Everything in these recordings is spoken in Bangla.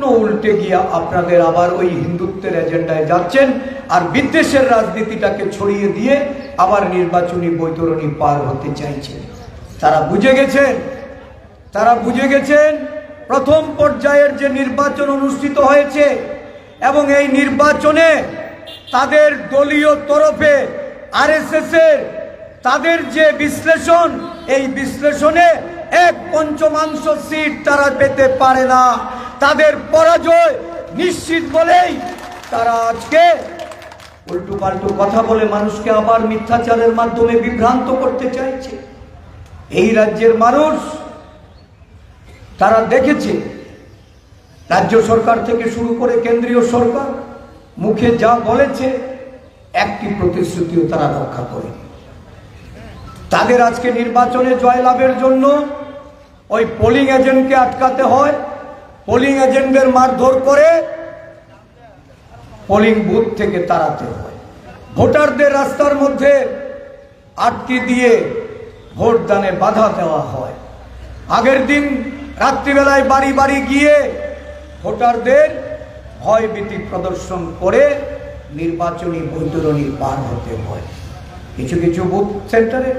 সম্পূর্ণ উল্টে গিয়ে আপনাদের আবার ওই হিন্দুত্বের এজেন্ডায় যাচ্ছেন আর বিদ্বেষের রাজনীতিটাকে ছড়িয়ে দিয়ে আবার নির্বাচনী বৈতরণী পার হতে চাইছেন। তারা বুঝে গেছেন, তারা বুঝে গেছেন প্রথম পর্যায়ের যে নির্বাচন অনুষ্ঠিত হয়েছে এবং এই নির্বাচনে তাদের দলীয় তরফে আরএসএস এর তাদের যে বিশ্লেষণ, এই বিশ্লেষণে এক পঞ্চমাংশ সিট তারা পেতে পারে না। তাদের পরাজয় নিশ্চিত বলেই তারা আজকে উল্টু পাল্টু কথা বলে মানুষকে আবার মিথ্যাচারের মাধ্যমে বিভ্রান্ত করতে চাইছে। এই রাজ্যের মানুষ, তারা দেখেছে, রাজ্য সরকার থেকে শুরু করে কেন্দ্রীয় সরকার মুখে যা বলেছে, একটি প্রতিশ্রুতিও তারা রক্ষা করে তাদের আজকে নির্বাচনে জয়লাভের জন্য ওই পোলিং এজেন্টকে আটকাতে হয় পোলিং এজেন্টদের মারধর করে পোলিং বুথ থেকে তাড়াতে হয়। ভোটারদের রাস্তার মধ্যে আটকে দিয়ে ভোট দানে বাধা দেওয়া হয়। আগের দিন রাত্রিবেলায় বাড়ি বাড়ি গিয়ে ভোটারদের ভয়ভীতি প্রদর্শন করে নির্বাচনী বৈতরণী পার হতে হয়। কিছু কিছু বুথ সেন্টারে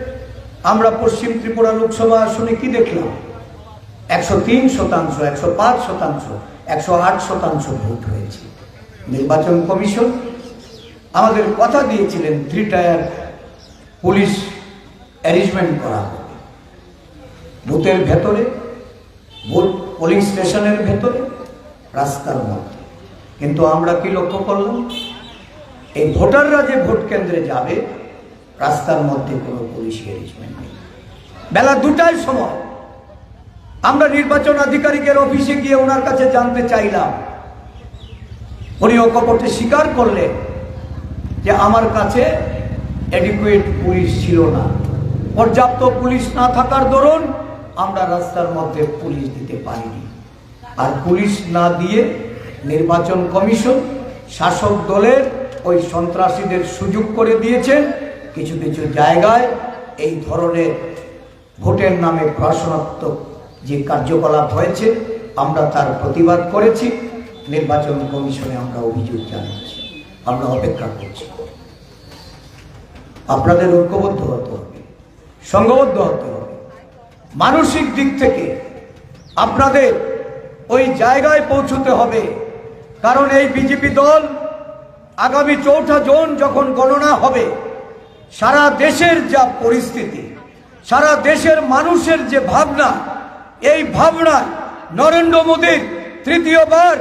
আমরা পশ্চিম ত্রিপুরা লোকসভা আসনে কি দেখলাম? একশো তিন শতাংশ, একশো পাঁচ শতাংশ, একশো আট শতাংশ ভোট হয়েছে। নির্বাচন কমিশন আমাদের কথা দিয়েছিলেন থ্রি টায়ার পুলিশ অ্যারেঞ্জমেন্ট করা হবে। বুথের ভেতরে, ভোট পোলিং স্টেশনের ভেতরে, রাস্তার মধ্যে। কিন্তু আমরা কি লক্ষ্য করলাম? এই ভোটাররা যে ভোট কেন্দ্রে যাবে, রাস্তার মধ্যে কোনো পুলিশ অ্যারেঞ্জমেন্ট নেই। বেলা দুটার সময় আমরা নির্বাচন আধিকারিকের অফিসে গিয়ে ওনার কাছে জানতে চাইলাম। উনি অকপটে স্বীকার করলেন যে আমার কাছে অ্যাডিকুয়েট পুলিশ ছিল না। পর্যাপ্ত পুলিশ না থাকার দরুন আমরা রাস্তার মধ্যে পুলিশ দিতে পারিনি। আর পুলিশ না দিয়ে নির্বাচন কমিশন, শাসক দলের ওই সন্ত্রাসীদের সুযোগ করে দিয়েছেন কিছু কিছু জায়গায় এই ধরনের ভোটের নামে প্রশাসনাত্মক যে কার্যকলাপ হয়েছে, আমরা তার প্রতিবাদ করেছি। নির্বাচন কমিশনে আমরা অভিযোগ জানাচ্ছি, আমরা অপেক্ষা করছি। আপনাদের ঐক্যবদ্ধ হতে হবে, সংঘবদ্ধ হতে হবে। মানসিক দিক থেকে আপনাদের ওই জায়গায় পৌঁছতে হবে, কারণ এই বিজেপি দল আগামী চৌঠা জুন যখন গণনা হবে, সারা দেশের যা পরিস্থিতি, সারা দেশের মানুষের যে ভাবনা এই ভাবনা নরেন্দ্র মোদীর তৃতীয়বার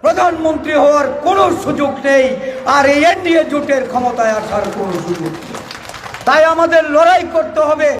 প্রধানমন্ত্রী হওয়ার কোনো সুযোগ নেই আর এই এনডিএ জোটের ক্ষমতায় আসার কোনো সুযোগ নেই। তাই আমাদের লড়াই করতে হবে।